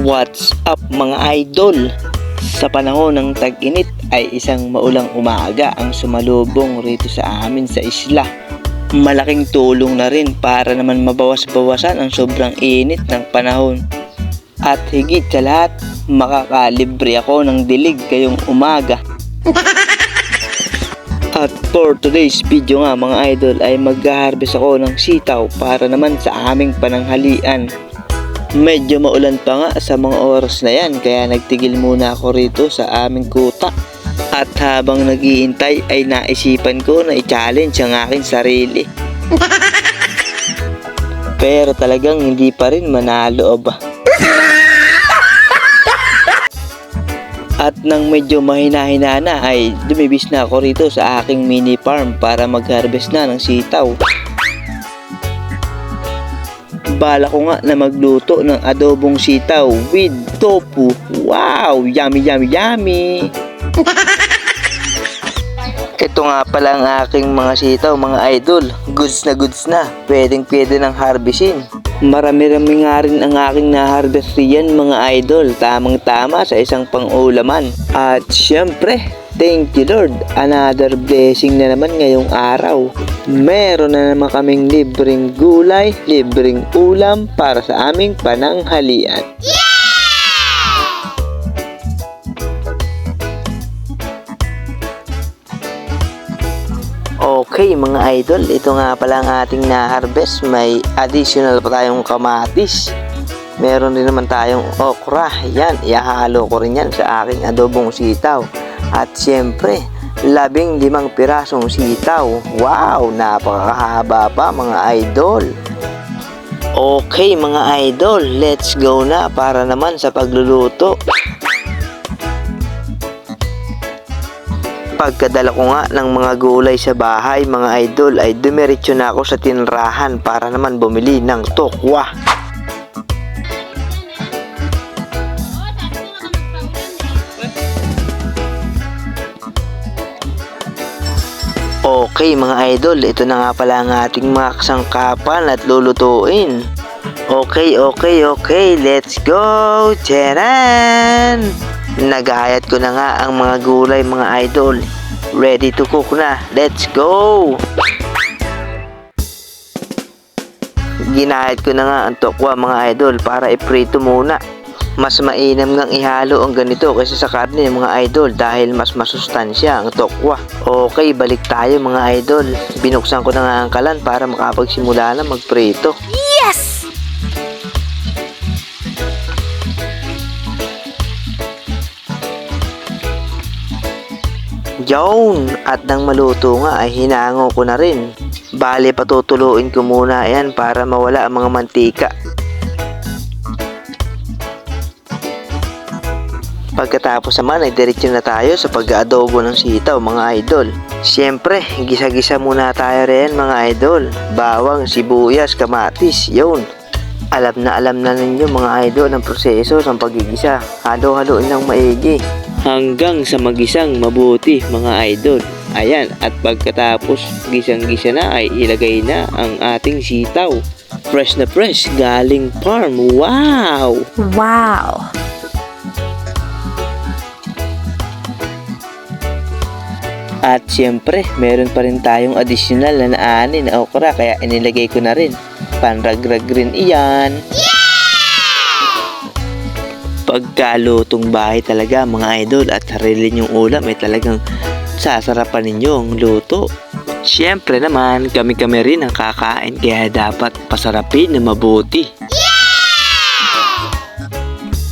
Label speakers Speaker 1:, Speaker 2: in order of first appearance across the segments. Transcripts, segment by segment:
Speaker 1: What's up mga idol? Sa panahon ng tag-init ay isang maulang umaga ang sumalubong rito sa amin sa isla. Malaking tulong na rin para naman mabawas-bawasan ang sobrang init ng panahon. At higit sa lahat, makakalibre ako ng dilig kayong umaga. At for today's video nga mga idol ay mag-harvest ako ng sitaw para naman sa aming pananghalian. Medyo maulan pa nga sa mga oras na yan kaya nagtigil muna ako rito sa aming kuta. At habang nagiintay ay naisipan ko na i-challenge ang aking sarili. Pero talagang hindi pa rin manalo ba. At nang medyo mahina-hina na ay dumibis na ako rito sa aking mini farm para mag-harvest na ng sitaw. Bala ko nga na magluto ng adobong sitaw with tofu. Wow! Yummy, yummy, yummy! Ito nga pala ang aking mga sitaw, mga idol. Goods na goods na. Pwedeng pwede ng harvestin. Marami-rami nga rin ang aking na-harvest riyan mga idol. Tamang-tama sa isang pang-ulaman. At syempre, thank you Lord. Another blessing na naman ngayong araw. Meron na naman kaming libreng gulay, libreng ulam para sa aming pananghalian. Okay mga idol, ito nga pala ang ating na-harvest. May additional pa tayong kamatis. Meron din naman tayong okra. Yan, ihahalo ko rin yan sa aking adobong sitaw. At siyempre, labing limang pirasong sitaw. Wow, napakahaba pa mga idol. Okay mga idol, let's go na para naman sa pagluluto. Pagkadala ko nga ng mga gulay sa bahay mga idol ay dumiretso na ako sa tinrahan para naman bumili ng tokwa. Okay mga idol, ito na nga pala ang ating mga kasangkapan at lulutuin. Okay, okay, okay, let's go! Charan! Nagahayat ko na nga ang mga gulay mga idol. Ready to cook na. Let's go! Ginahit ko na nga ang tokwa mga idol para iprito muna. Mas mainam ngang ihalo ang ganito kaysa sa karne mga idol dahil mas masustansya ang tokwa. Okay, balik tayo mga idol. Binuksan ko na nga ang kalan para makapagsimula na magprito.
Speaker 2: Yes!
Speaker 1: Yun! At nang maluto nga ay hinango ko na rin. Bale patutuluin ko muna yan para mawala ang mga mantika. Pagkatapos naman ay diretso na tayo sa pag-aadobo ng sitaw mga idol. Siyempre, gisa-gisa muna tayo rin mga idol. Bawang, sibuyas, kamatis, yun. Alam na alam na ninyo mga idol ang proseso sa pagigisa. Halo-haloin ng maigi. Hanggang sa magisang mabuti mga idol. Ayan, at pagkatapos gisang-gisa na ay ilagay na ang ating sitaw. Fresh na fresh, galing farm. Wow!
Speaker 2: Wow!
Speaker 1: At siyempre, meron pa rin tayong additional na naani na okra kaya inilagay ko na rin. Panragrag rin iyan. Pagkalutong bahay talaga mga idol at sarili nyong ulam ay talagang sasarapan ninyo ang luto. Siyempre naman, kami-kami rin ang kakain kaya dapat pasarapin na mabuti.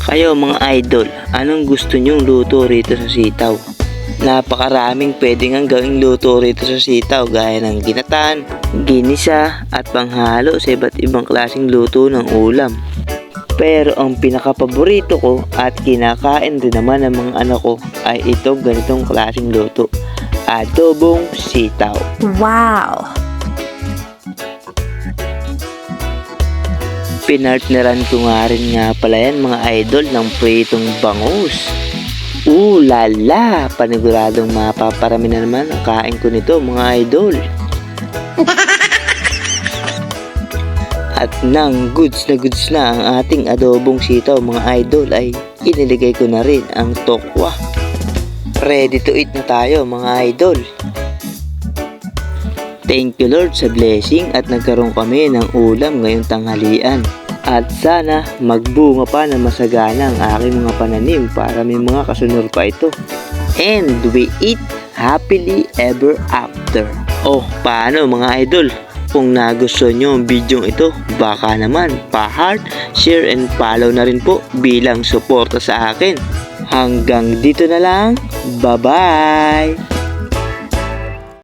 Speaker 1: Kayo mga idol, anong gusto nyong luto rito sa sitaw? Napakaraming pwedeng ang gawing luto rito sa sitaw gaya ng ginatan, ginisa at panghalo sa iba't ibang klaseng luto ng ulam. Pero ang pinakapaborito ko at kinakain din naman ng mga anak ko ay itong ganitong klaseng luto. Adobong sitaw.
Speaker 2: Wow!
Speaker 1: Pinartneran ko nga rin nga pala yan mga idol ng pritong bangus. Ooh la la! Paniguradong mapaparami na naman ang kain ko nito mga idol. At nang goods na goods na ang ating adobong sitaw mga idol ay iniligay ko na rin ang tokwa. Ready to eat na tayo mga idol. Thank you Lord sa blessing at nagkaroon kami ng ulam ngayong tanghalian. At sana magbunga pa na masagana ang aking mga pananim para may mga kasunod pa ito. And we eat happily ever after. Oh, paano mga idol? Kung nagustuhan nyo ang video ito, baka naman pa-heart, share and follow na rin po bilang suporta sa akin. Hanggang dito na lang. Bye-bye!